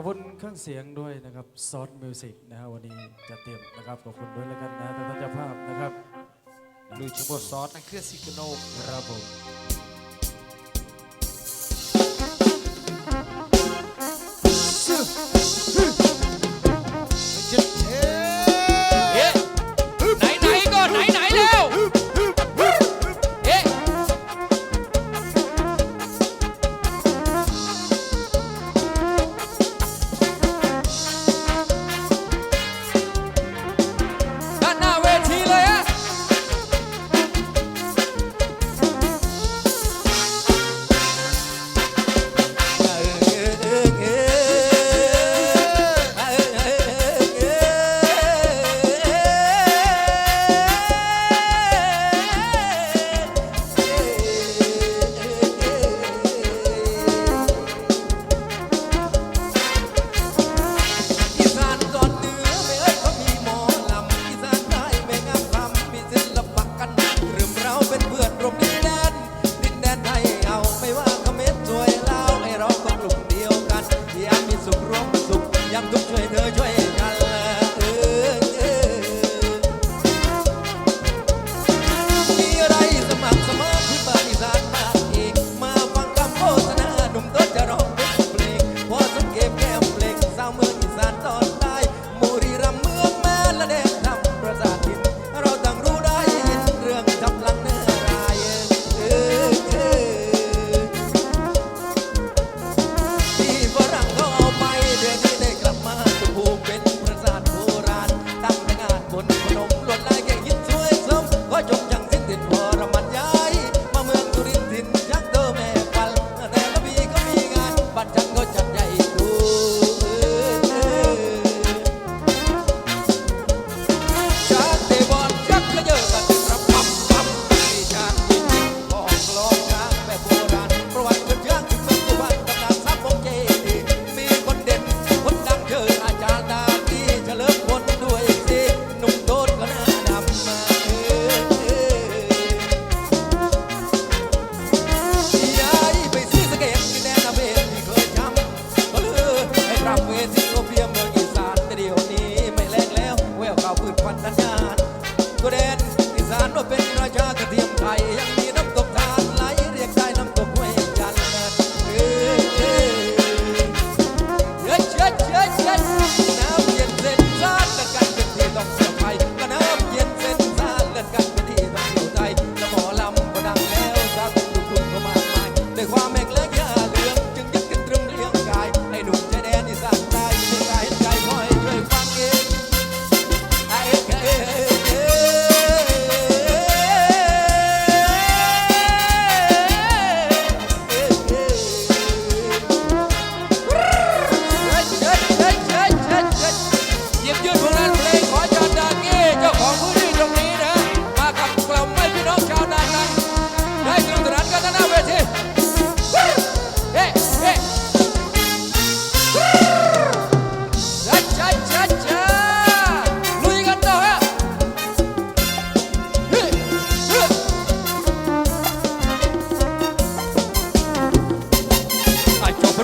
อบคุณเครื่องเสียงด้วยนะครับซอสมิวสิกนะฮะวันนี้จะเตรียมนะครับขอบคุณด้วยแล้วกันนะท่านเจ้าภาพนะครับ Luiz Bossota, Crescicno Bravo.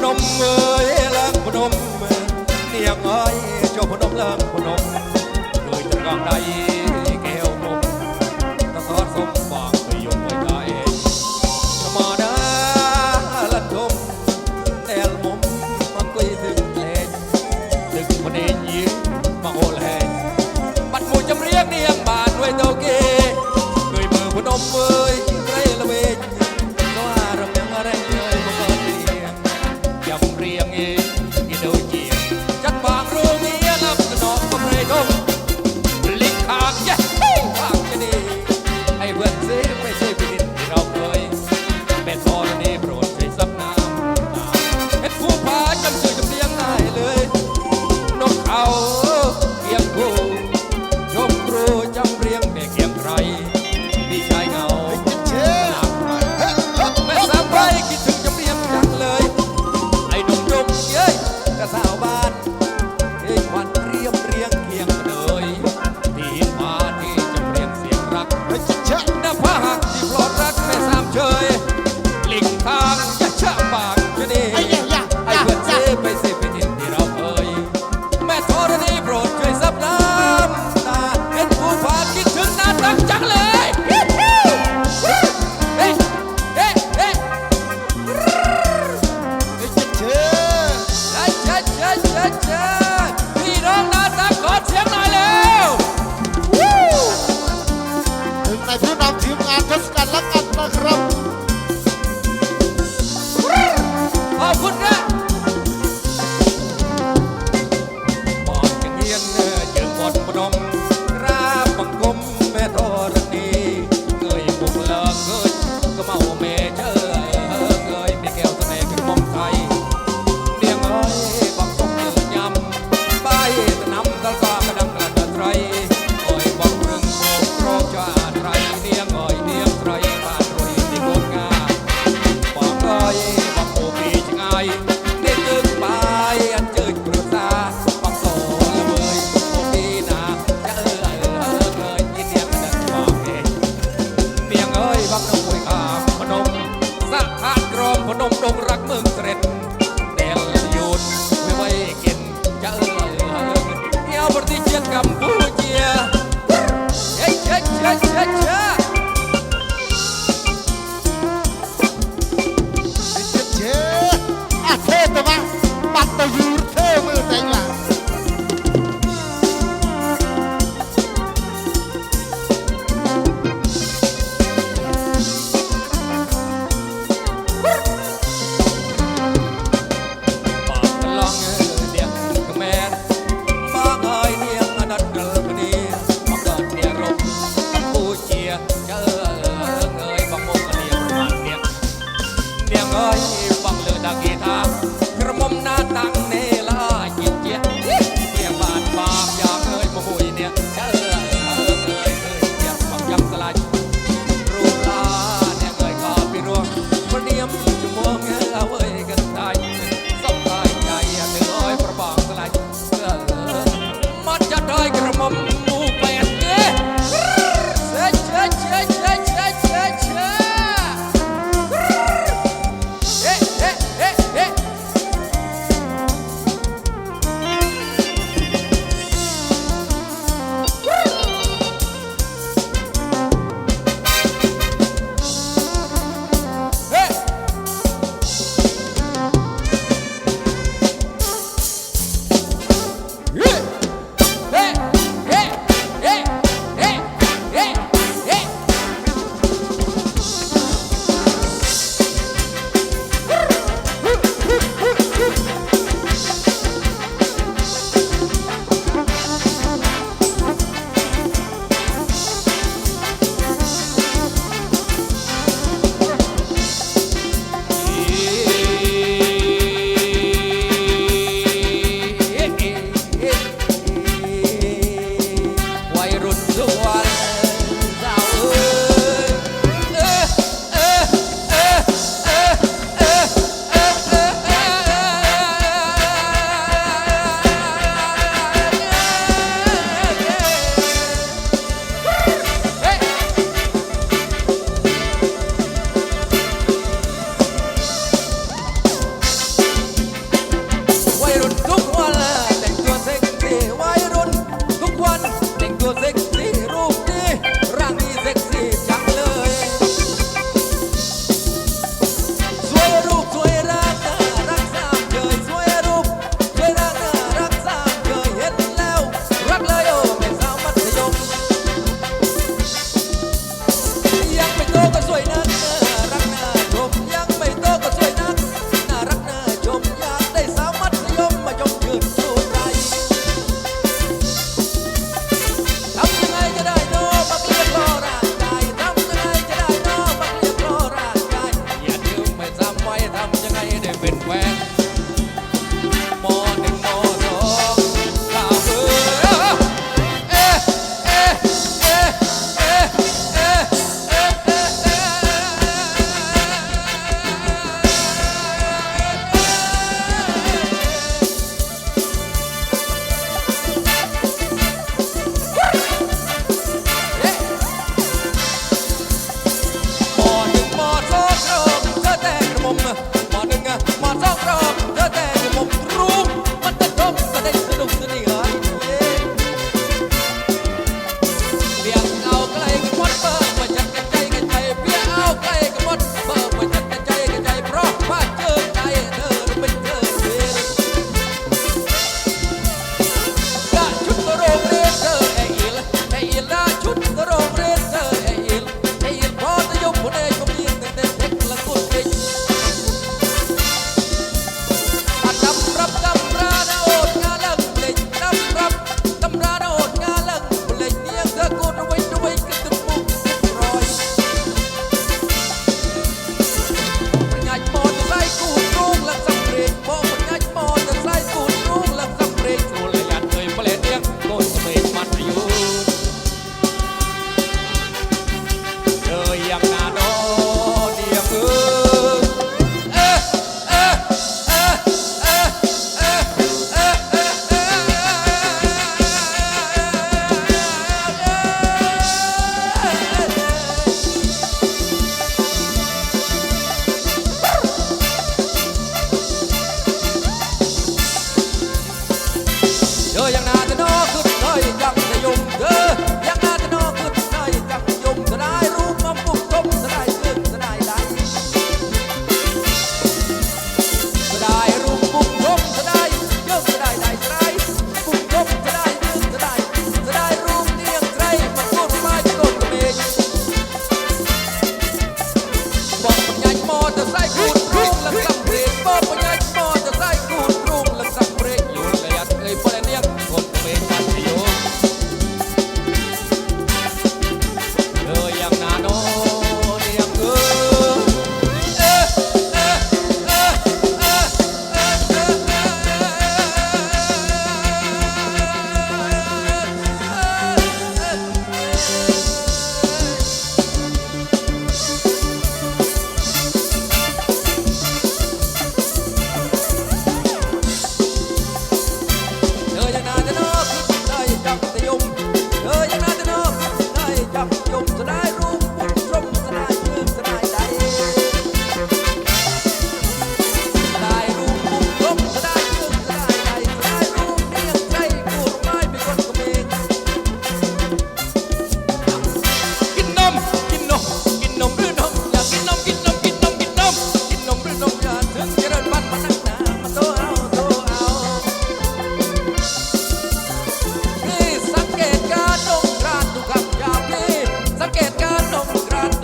นมเอ้ยลักพนมเนียงอ้ยเจ้าพนมล่างพนมโดยจะกองใด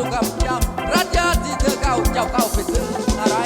ุกับจ้รัชญาที่เธอเก่าเจ้าเก่าไปซื้ออะไร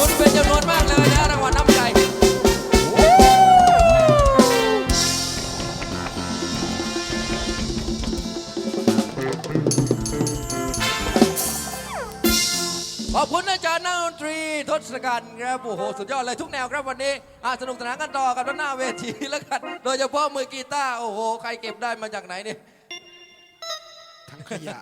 คนเป็นจำนวนมากเลยนะรางวัลน้ำใจขอบคุณอาจารย์นักดนตรีทศกัณฐ์ครับโอ้โหสุดยอดเลยทุกแนวครับวันนี้อ่สนุกสนานกันต่อกับด้านหน้าเวทีแล้วกันโดยเฉพาะมือกีตาร์โอ้โห ใครเก็บได้มาจากไหนเนี่ย ทั้งขยะ